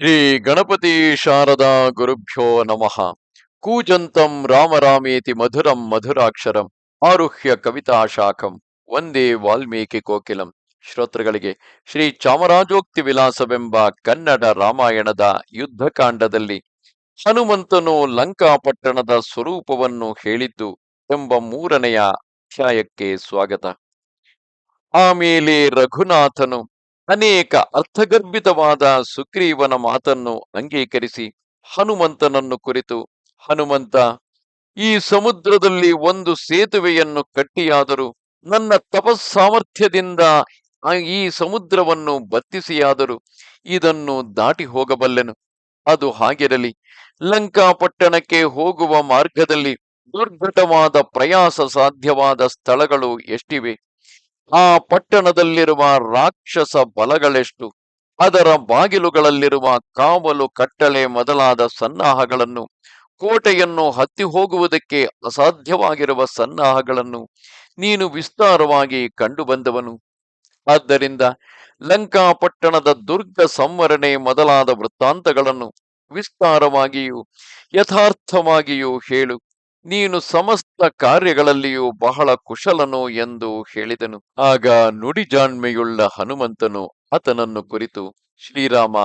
ಶ್ರೀ ಗಣಪತಿ ಶಾರದಾ ಗುರುಭ್ಯೋ ನಮಃ. ಕೂಜಂತಂ ರಾಮರಾಮೇತಿ ಮಧುರಂ ಮಧುರಾಕ್ಷರಂ ಆರುಹ್ಯ ಕವಿತಾ ಶಾಖಂ ಒಂದೇ ವಾಲ್ಮೀಕಿ ಕೋಕಿಲಂ. ಶ್ರೋತೃಗಳಿಗೆ ಶ್ರೀ ಚಾಮರಾಜೋಕ್ತಿ ವಿಲಾಸವೆಂಬ ಕನ್ನಡ ರಾಮಾಯಣದ ಯುದ್ಧಕಾಂಡದಲ್ಲಿ ಹನುಮಂತನು ಲಂಕಾಪಟ್ಟಣದ ಸ್ವರೂಪವನ್ನು ಹೇಳಿದ್ದು ಎಂಬ ಮೂರನೆಯ ಅಧ್ಯಾಯಕ್ಕೆ ಸ್ವಾಗತ. ಆಮೇಲೆ ರಘುನಾಥನು ಅನೇಕ ಅರ್ಥಗರ್ಭಿತವಾದ ಸುಗ್ರೀವನ ಮಾತನ್ನು ಅಂಗೀಕರಿಸಿ ಹನುಮಂತನನ್ನು ಕುರಿತು, ಹನುಮಂತ, ಈ ಸಮುದ್ರದಲ್ಲಿ ಒಂದು ಸೇತುವೆಯನ್ನು ಕಟ್ಟಿಯಾದರೂ ನನ್ನ ತಪಸ್ಸಾಮರ್ಥ್ಯದಿಂದ ಈ ಸಮುದ್ರವನ್ನು ಬತ್ತಿಸಿಯಾದರೂ ಇದನ್ನು ದಾಟಿ ಹೋಗಬಲ್ಲೆನು. ಅದು ಹಾಗಿರಲಿ. ಲಂಕಾಪಟ್ಟಣಕ್ಕೆ ಹೋಗುವ ಮಾರ್ಗದಲ್ಲಿ ದುರ್ಘಟವಾದ ಪ್ರಯಾಸ ಸಾಧ್ಯವಾದ ಸ್ಥಳಗಳು ಎಷ್ಟಿವೆ? ಆ ಪಟ್ಟಣದಲ್ಲಿರುವ ರಾಕ್ಷಸ ಬಲಗಳೆಷ್ಟು, ಅದರ ಬಾಗಿಲುಗಳಲ್ಲಿರುವ ಕಾವಲು ಕಟ್ಟಳೆ ಮೊದಲಾದ ಸನ್ನಾಹಗಳನ್ನು, ಕೋಟೆಯನ್ನು ಹತ್ತಿ ಹೋಗುವುದಕ್ಕೆ ಅಸಾಧ್ಯವಾಗಿರುವ ಸನ್ನಾಹಗಳನ್ನು ನೀನು ವಿಸ್ತಾರವಾಗಿ ಕಂಡುಬಂದವನು. ಆದ್ದರಿಂದ ಲಂಕಾಪಟ್ಟಣದ ದುರ್ಗ ಸಂವರಣೆ ಮೊದಲಾದ ವೃತ್ತಾಂತಗಳನ್ನು ವಿಸ್ತಾರವಾಗಿಯೂ ಯಥಾರ್ಥವಾಗಿಯೂ ಹೇಳು. ನೀನು ಸಮಸ್ತ ಕಾರ್ಯಗಳಲ್ಲಿಯೂ ಬಹಳ ಕುಶಲನು ಎಂದು ಹೇಳಿದನು. ಆಗ ನುಡಿಜಾಣ್ಮೆಯುಳ್ಳ ಹನುಮಂತನು ಆತನನ್ನು ಕುರಿತು, ಶ್ರೀರಾಮ,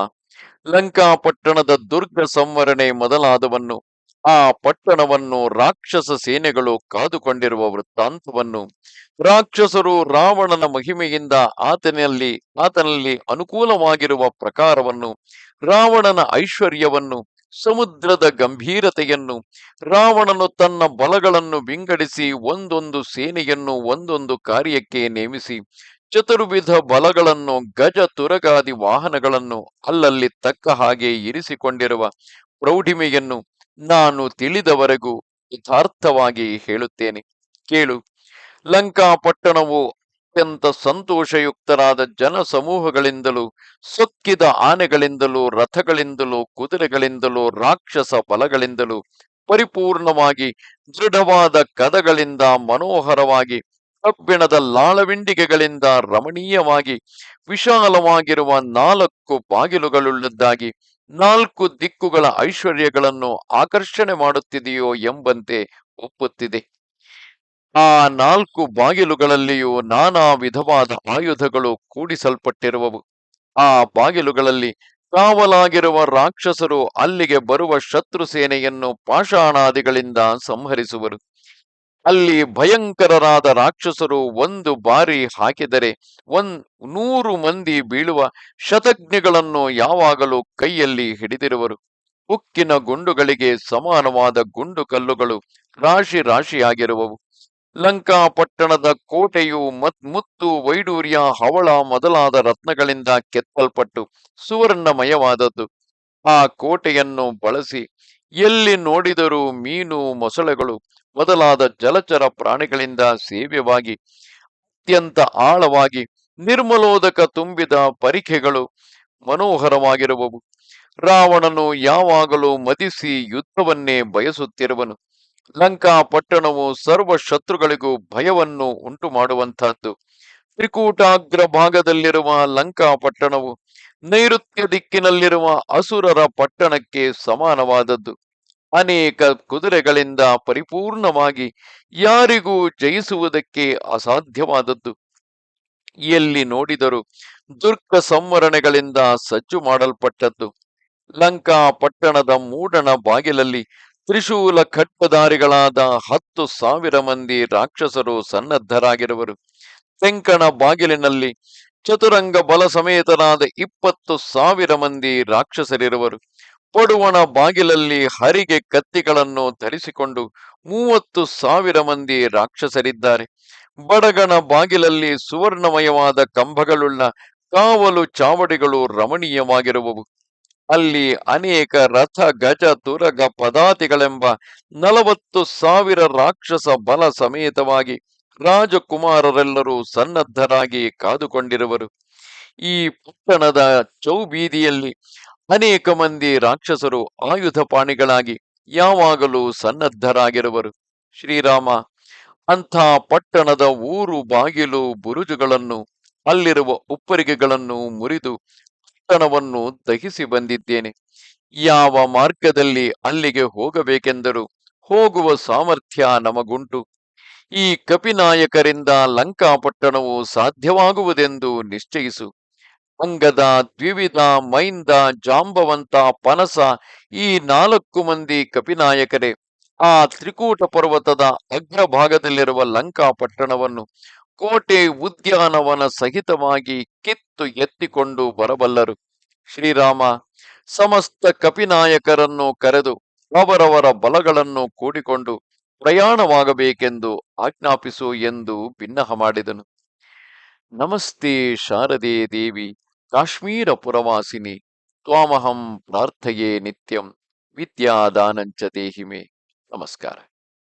ಲಂಕಾಪಟ್ಟಣದ ದುರ್ಗ ಸಂವರಣೆ ಮೊದಲಾದವನ್ನು, ಆ ಪಟ್ಟಣವನ್ನು ರಾಕ್ಷಸ ಸೇನೆಗಳು ಕಾದುಕೊಂಡಿರುವ ವೃತ್ತಾಂತವನ್ನು ರಾಕ್ಷಸರು ರಾವಣನ ಮಹಿಮೆಯಿಂದ ಆತನಲ್ಲಿ ಆತನಲ್ಲಿ ಅನುಕೂಲವಾಗಿರುವ ಪ್ರಕಾರವನ್ನು, ರಾವಣನ ಐಶ್ವರ್ಯವನ್ನು ಸಮುದ್ರದ ಗಂಭೀರತೆಯನ್ನು, ರಾವಣನು ತನ್ನ ಬಲಗಳನ್ನು ವಿಂಗಡಿಸಿ ಒಂದೊಂದು ಸೇನೆಯನ್ನು ಒಂದೊಂದು ಕಾರ್ಯಕ್ಕೆ ನೇಮಿಸಿ, ಚತುರ್ವಿಧ ಬಲಗಳನ್ನು ಗಜ ತುರಗಾದಿ ವಾಹನಗಳನ್ನು ಅಲ್ಲಲ್ಲಿ ತಕ್ಕ ಹಾಗೆ ಇರಿಸಿಕೊಂಡಿರುವ ಪ್ರೌಢಿಮೆಯನ್ನು ನಾನು ತಿಳಿದವರೆಗೂ ಯಥಾರ್ಥವಾಗಿ ಹೇಳುತ್ತೇನೆ. ಕೇಳು, ಲಂಕಾಪಟ್ಟಣವು ಅತ್ಯಂತ ಸಂತೋಷಯುಕ್ತರಾದ ಜನ ಸಮೂಹಗಳಿಂದಲೂ ಸೊಕ್ಕಿದ ಆನೆಗಳಿಂದಲೂ, ರಥಗಳಿಂದಲೂ, ಕುದುರೆಗಳಿಂದಲೂ, ರಾಕ್ಷಸ ಬಲಗಳಿಂದಲೂ ಪರಿಪೂರ್ಣವಾಗಿ ದೃಢವಾದ ಕದಗಳಿಂದ ಮನೋಹರವಾಗಿ, ಕಬ್ಬಿಣದ ಲಾಳವಿಂಡಿಗೆಗಳಿಂದ ರಮಣೀಯವಾಗಿ, ವಿಶಾಲವಾಗಿರುವ ನಾಲ್ಕು ಬಾಗಿಲುಗಳುಳ್ಳದ್ದಾಗಿ ನಾಲ್ಕು ದಿಕ್ಕುಗಳ ಐಶ್ವರ್ಯಗಳನ್ನು ಆಕರ್ಷಣೆ ಮಾಡುತ್ತಿದೆಯೋ ಎಂಬಂತೆ ಒಪ್ಪುತ್ತಿದೆ. ಆ ನಾಲ್ಕು ಬಾಗಿಲುಗಳಲ್ಲಿಯೂ ನಾನಾ ವಿಧವಾದ ಆಯುಧಗಳು ಕೂಡಿಸಲ್ಪಟ್ಟಿರುವವು. ಆ ಬಾಗಿಲುಗಳಲ್ಲಿ ಕಾವಲಾಗಿರುವ ರಾಕ್ಷಸರು ಅಲ್ಲಿಗೆ ಬರುವ ಶತ್ರು ಸೇನೆಯನ್ನು ಪಾಷಾಣಾದಿಗಳಿಂದ ಸಂಹರಿಸುವರು. ಅಲ್ಲಿ ಭಯಂಕರರಾದ ರಾಕ್ಷಸರು ಒಂದು ಬಾರಿ ಹಾಕಿದರೆ ಒಂದ್ ನೂರು ಮಂದಿ ಬೀಳುವ ಶತಜ್ಞಗಳನ್ನು ಯಾವಾಗಲೂ ಕೈಯಲ್ಲಿ ಹಿಡಿದಿರುವರು. ಉಕ್ಕಿನ ಗುಂಡುಗಳಿಗೆ ಸಮಾನವಾದ ಗುಂಡು ಕಲ್ಲುಗಳು ರಾಶಿ ರಾಶಿಯಾಗಿರುವವು. ಲಂಕಾಪಟ್ಟಣದ ಕೋಟೆಯು ಮತ್ ಮುತ್ತು ವೈಡೂರ್ಯ ಹವಳ ಮೊದಲಾದ ರತ್ನಗಳಿಂದ ಕೆತ್ತಲ್ಪಟ್ಟು ಸುವರ್ಣಮಯವಾದದ್ದು. ಆ ಕೋಟೆಯನ್ನು ಬಳಸಿ ಎಲ್ಲಿ ನೋಡಿದರೂ ಮೀನು, ಮೊಸಳೆಗಳು ಮೊದಲಾದ ಜಲಚರ ಪ್ರಾಣಿಗಳಿಂದ ಸೇವ್ಯವಾಗಿ, ಅತ್ಯಂತ ಆಳವಾಗಿ ನಿರ್ಮಲೋದಕ ತುಂಬಿದ ಪರಿಖೆಗಳು ಮನೋಹರವಾಗಿರುವವು. ರಾವಣನು ಯಾವಾಗಲೂ ಮದಿಸಿ ಯುದ್ಧವನ್ನೇ ಬಯಸುತ್ತಿರುವನು. ಲಂಕಾಪಟ್ಟಣವು ಸರ್ವ ಶತ್ರುಗಳಿಗೂ ಭಯವನ್ನು ಉಂಟು ಮಾಡುವಂತಹದ್ದು ತ್ರಿಕೂಟಾಗ್ರ ಭಾಗದಲ್ಲಿರುವ ಲಂಕಾ ಪಟ್ಟಣವು ನೈಋತ್ಯ ದಿಕ್ಕಿನಲ್ಲಿರುವ ಅಸುರರ ಪಟ್ಟಣಕ್ಕೆ ಸಮಾನವಾದದ್ದು. ಅನೇಕ ಕುದುರೆಗಳಿಂದ ಪರಿಪೂರ್ಣವಾಗಿ ಯಾರಿಗೂ ಜಯಿಸುವುದಕ್ಕೆ ಅಸಾಧ್ಯವಾದದ್ದು. ಎಲ್ಲಿ ನೋಡಿದರೂ ದುರ್ಗ ಸಂವರಣೆಗಳಿಂದ ಸಜ್ಜು ಮಾಡಲ್ಪಟ್ಟದ್ದು. ಲಂಕಾ ಪಟ್ಟಣದ ಮೂಡಣ ಬಾಗಿಲಲ್ಲಿ ತ್ರಿಶೂಲ ಖಡ್ಪದಾರಿಗಳಾದ ಹತ್ತು ಸಾವಿರ ಮಂದಿ ರಾಕ್ಷಸರು ಸನ್ನದ್ಧರಾಗಿರುವರು. ತೆಂಕಣ ಬಾಗಿಲಿನಲ್ಲಿ ಚತುರಂಗ ಬಲ ಸಮೇತರಾದ ಇಪ್ಪತ್ತು ಸಾವಿರ ಮಂದಿ ರಾಕ್ಷಸರಿರುವರು. ಪಡುವಣ ಬಾಗಿಲಲ್ಲಿ ಹರಿಗೆ ಕತ್ತಿಗಳನ್ನು ಧರಿಸಿಕೊಂಡು ಮೂವತ್ತು ಸಾವಿರ ಮಂದಿ ರಾಕ್ಷಸರಿದ್ದಾರೆ. ಬಡಗಣ ಬಾಗಿಲಲ್ಲಿ ಸುವರ್ಣಮಯವಾದ ಕಂಬಗಳುಳ್ಳ ಕಾವಲು ಚಾವಡಿಗಳು ರಮಣೀಯವಾಗಿರುವವು. ಅಲ್ಲಿ ಅನೇಕ ರಥ, ಗಜ, ತುರಗ ಪದಾತಿಗಳೆಂಬ ನಲವತ್ತು ಸಾವಿರ ರಾಕ್ಷಸ ಬಲ ಸಮೇತವಾಗಿ ರಾಜಕುಮಾರರೆಲ್ಲರೂ ಸನ್ನದ್ಧರಾಗಿ ಕಾದುಕೊಂಡಿರುವರು. ಈ ಪಟ್ಟಣದ ಚೌಬೀದಿಯಲ್ಲಿ ಅನೇಕ ಮಂದಿ ರಾಕ್ಷಸರು ಆಯುಧ ಪಾಣಿಗಳಾಗಿ ಯಾವಾಗಲೂ ಸನ್ನದ್ಧರಾಗಿರುವರು. ಶ್ರೀರಾಮ, ಅಂಥ ಪಟ್ಟಣದ ಊರು ಬಾಗಿಲು, ಬುರುಜುಗಳನ್ನು, ಅಲ್ಲಿರುವ ಉಪ್ಪರಿಗೆಗಳನ್ನು ಮುರಿದು ಪಟ್ಟಣವನ್ನು ದಹಿಸಿ ಬಂದಿದ್ದೇನೆ. ಯಾವ ಮಾರ್ಗದಲ್ಲಿ ಅಲ್ಲಿಗೆ ಹೋಗಬೇಕೆಂದರೂ? ಹೋಗುವ ಸಾಮರ್ಥ್ಯ ನಮಗುಂಟು. ಈ ಕಪಿನಾಯಕರಿಂದ ಲಂಕಾಪಟ್ಟಣವು ಸಾಧ್ಯವಾಗುವುದೆಂದು ನಿಶ್ಚಯಿಸು. ಅಂಗದ ದ್ವಿವಿಧ ಮೈಂದ ಜಾಂಬವಂತ ಪನಸ ಈ ನಾಲ್ಕು ಮಂದಿ ಕಪಿನಾಯಕರೇ. ಆ ತ್ರಿಕೂಟ ಪರ್ವತದ ಅಗ್ರಭಾಗದಲ್ಲಿರುವ ಲಂಕಾಪಟ್ಟಣವನ್ನು ಕೋಟೆ ಉದ್ಯಾನವನ ಸಹಿತವಾಗಿ ಕಿತ್ತು ಎತ್ತಿಕೊಂಡು ಬರಬಲ್ಲರು. ಶ್ರೀರಾಮ ಸಮಸ್ತ ಕಪಿನಾಯಕರನ್ನು ಕರೆದು ಅವರವರ ಬಲಗಳನ್ನು ಕೂಡಿಕೊಂಡು ಪ್ರಯಾಣವಾಗಬೇಕೆಂದು ಆಜ್ಞಾಪಿಸು ಎಂದು ಭಿನ್ನಹ ಮಾಡಿದನು. ನಮಸ್ತೆ ಶಾರದೆ ದೇವಿ, ಕಾಶ್ಮೀರ ಪುರವಾಸಿನಿ, ತ್ವಾಮಹಂ ಪ್ರಾರ್ಥೆಯೇ ನಿತ್ಯಂ, ವಿದ್ಯಾದಾನಂಚ ದೇಹಿಮೆ. ನಮಸ್ಕಾರ.